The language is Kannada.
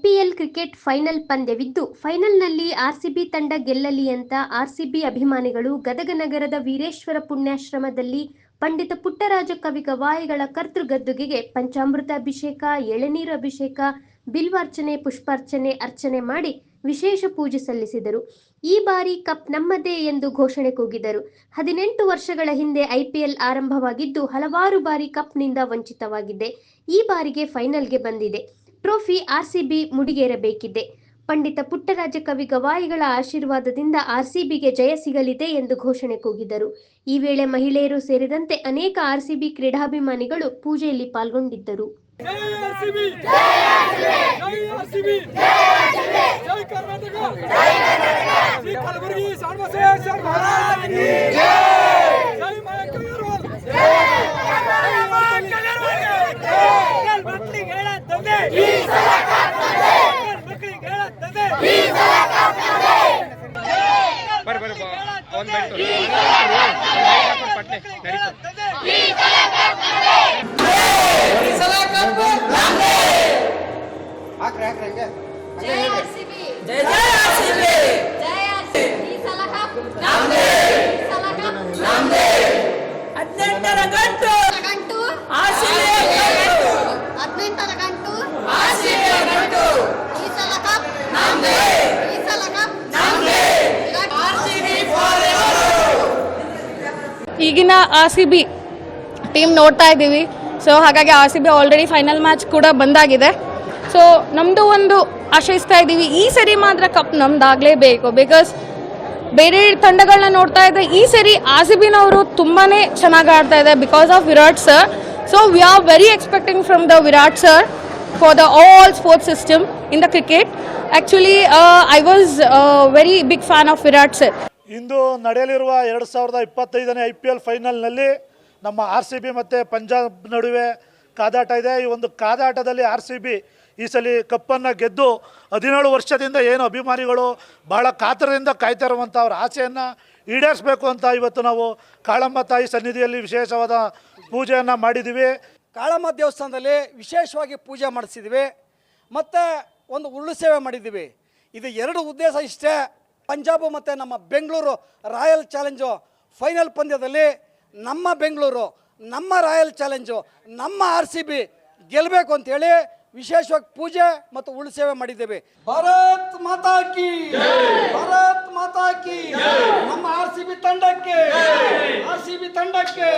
ಐಪಿಎಲ್ ಕ್ರಿಕೆಟ್ ಫೈನಲ್ ಪಂದ್ಯವಿದ್ದು, ಫೈನಲ್ನಲ್ಲಿ ಆರ್ಸಿಬಿ ತಂಡ ಗೆಲ್ಲಲಿ ಅಂತ ಆರ್ಸಿಬಿ ಅಭಿಮಾನಿಗಳು ಗದಗ ನಗರದ ವೀರೇಶ್ವರ ಪುಣ್ಯಾಶ್ರಮದಲ್ಲಿ ಪಂಡಿತ ಪುಟ್ಟರಾಜ ಕವಿ ಗವಾಯಿಗಳ ಕರ್ತೃಗದ್ದುಗೆಗೆ ಪಂಚಾಮೃತ ಅಭಿಷೇಕ, ಎಳೆನೀರು ಅಭಿಷೇಕ, ಬಿಲ್ವಾರ್ಚನೆ, ಪುಷ್ಪಾರ್ಚನೆ, ಅರ್ಚನೆ ಮಾಡಿ ವಿಶೇಷ ಪೂಜೆ ಸಲ್ಲಿಸಿದರು. ಈ ಬಾರಿ ಕಪ್ ನಮ್ಮದೇ ಎಂದು ಘೋಷಣೆ ಕೂಗಿದರು. ಹದಿನೆಂಟು ವರ್ಷಗಳ ಹಿಂದೆ ಐಪಿಎಲ್ ಆರಂಭವಾಗಿದ್ದು, ಹಲವಾರು ಬಾರಿ ಕಪ್ನಿಂದ ವಂಚಿತವಾಗಿದೆ. ಈ ಬಾರಿಗೆ ಫೈನಲ್ಗೆ ಬಂದಿದೆ. ಟ್ರೋಫಿ ಆರ್ಸಿಬಿ ಮುಡಿಗೇರಬೇಕಿದೆ. ಪಂಡಿತ ಪುಟ್ಟರಾಜ ಕವಿ ಗವಾಯಿಗಳ ಆಶೀರ್ವಾದದಿಂದ ಆರ್ಸಿಬಿಗೆ ಜಯ ಸಿಗಲಿದೆ ಎಂದು ಘೋಷಣೆ ಕೂಗಿದರು. ಈ ವೇಳೆ ಮಹಿಳೆಯರು ಸೇರಿದಂತೆ ಅನೇಕ ಆರ್ಸಿಬಿ ಕ್ರೀಡಾಭಿಮಾನಿಗಳು ಪೂಜೆಯಲ್ಲಿ ಪಾಲ್ಗೊಂಡಿದ್ದರು. ಕರ್ನಾಟಕ! ಒಂದ್ ಬೈಟ್ ಪಟ್ನೆ ನಡೀತು ಹಾಕ್ರಿ ಹಾಕ್ರಿ ಹಂಗೆ ಜೈ ಆರ್ಸಿಬಿ ಜೈ ಆರ್ಸಿಬಿ ಜೈ ಆರ್ಸಿಬಿ ಈ ಸಲ ಕಪ್ ನಮ್ದೇ ಈ ಸಲ ಕಪ್ ನಮ್ದೇ ಹದಿನೆಂಟರ ಗಂಟು ಗಂಟು ಆರ್ಸಿಬಿ ಹದಿನೆಂಟರ ಗಂಟು ಆರ್ಸಿಬಿ ಗಂಟು ಈ ಸಲ ಕಪ್ ನಮ್ದೇ ಈ ಸಲ ಕಪ್ ನಮ್ದೇ ಆರ್ಸಿಬಿ ಈಗಿನ ಆರ್ ಸಿ ಬಿ ಟೀಮ್ ನೋಡ್ತಾ ಇದ್ದೀವಿ. ಸೊ ಹಾಗಾಗಿ R C B already final match ಕೂಡ ಬಂದಾಗಿದೆ. ಸೊ ನಮ್ಮದು ಒಂದು ಆಶಯಿಸ್ತಾ ಇದ್ದೀವಿ. ಈ ಸರಿ ಮಾತ್ರ ಕಪ್ ನಮ್ದಾಗಲೇಬೇಕು ಬಿಕಾಸ್ ಬೇರೆ ತಂಡಗಳನ್ನ ನೋಡ್ತಾ ಇದ್ದೆ ಈ ಸರಿ ಆರ್ ಸಿ ಬಿನವರು ತುಂಬಾ ಚೆನ್ನಾಗಿ ಆಡ್ತಾ ಇದೆ because of Virat sir so we are very expecting from the Virat sir for the all sports system in the cricket actually I was very big fan of Virat sir ಇಂದು ನಡೆಯಲಿರುವ ಎರಡು ಸಾವಿರದ ಇಪ್ಪತ್ತೈದನೇ ಐ ಪಿ ಎಲ್ ಫೈನಲ್ನಲ್ಲಿ ನಮ್ಮ ಆರ್ ಸಿ ಬಿ ಮತ್ತು ಪಂಜಾಬ್ ನಡುವೆ ಕಾದಾಟ ಇದೆ. ಈ ಒಂದು ಕಾದಾಟದಲ್ಲಿ ಆರ್ ಸಿ ಬಿ ಈ ಸಲ ಕಪ್ಪನ್ನು ಗೆದ್ದು ಹದಿನೇಳು ವರ್ಷದಿಂದ ಏನು ಅಭಿಮಾನಿಗಳು ಭಾಳ ಕಾತರದಿಂದ ಕಾಯ್ತಾ ಇರುವಂಥ ಅವ್ರ ಆಸೆಯನ್ನು ಈಡೇರಿಸಬೇಕು ಅಂತ ಇವತ್ತು ನಾವು ಕಾಳಮ್ಮ ತಾಯಿ ಸನ್ನಿಧಿಯಲ್ಲಿ ವಿಶೇಷವಾದ ಪೂಜೆಯನ್ನು ಮಾಡಿದ್ದೀವಿ. ಕಾಳಮ್ಮ ದೇವಸ್ಥಾನದಲ್ಲಿ ವಿಶೇಷವಾಗಿ ಪೂಜೆ ಮಾಡಿಸಿದ್ವಿ. ಮತ್ತು ಒಂದು ಉರುಳು ಸೇವೆ ಮಾಡಿದ್ದೀವಿ. ಇದು ಎರಡು ಉದ್ದೇಶ ಇಷ್ಟೇ. ಪಂಜಾಬು ಮತ್ತು ನಮ್ಮ ಬೆಂಗಳೂರು ರಾಯಲ್ ಚಾಲೆಂಜು ಫೈನಲ್ ಪಂದ್ಯದಲ್ಲಿ ನಮ್ಮ ಬೆಂಗಳೂರು, ನಮ್ಮ ರಾಯಲ್ ಚಾಲೆಂಜು, ನಮ್ಮ ಆರ್ ಸಿ ಬಿ ಗೆಲ್ಲಬೇಕು ಅಂತೇಳಿ ವಿಶೇಷವಾಗಿ ಪೂಜೆ ಮತ್ತು ಉಳು ಸೇವೆ ಮಾಡಿದ್ದೇವೆ. ಭರತ್ ಮಾತಾ ಕಿ ಭಾರತ್ ಮಾತಾ ಕಿ ನಮ್ಮ ಆರ್ ಸಿ ಬಿ ತಂಡಕ್ಕೆ, ಆರ್ ಸಿ ಬಿ ತಂಡಕ್ಕೆ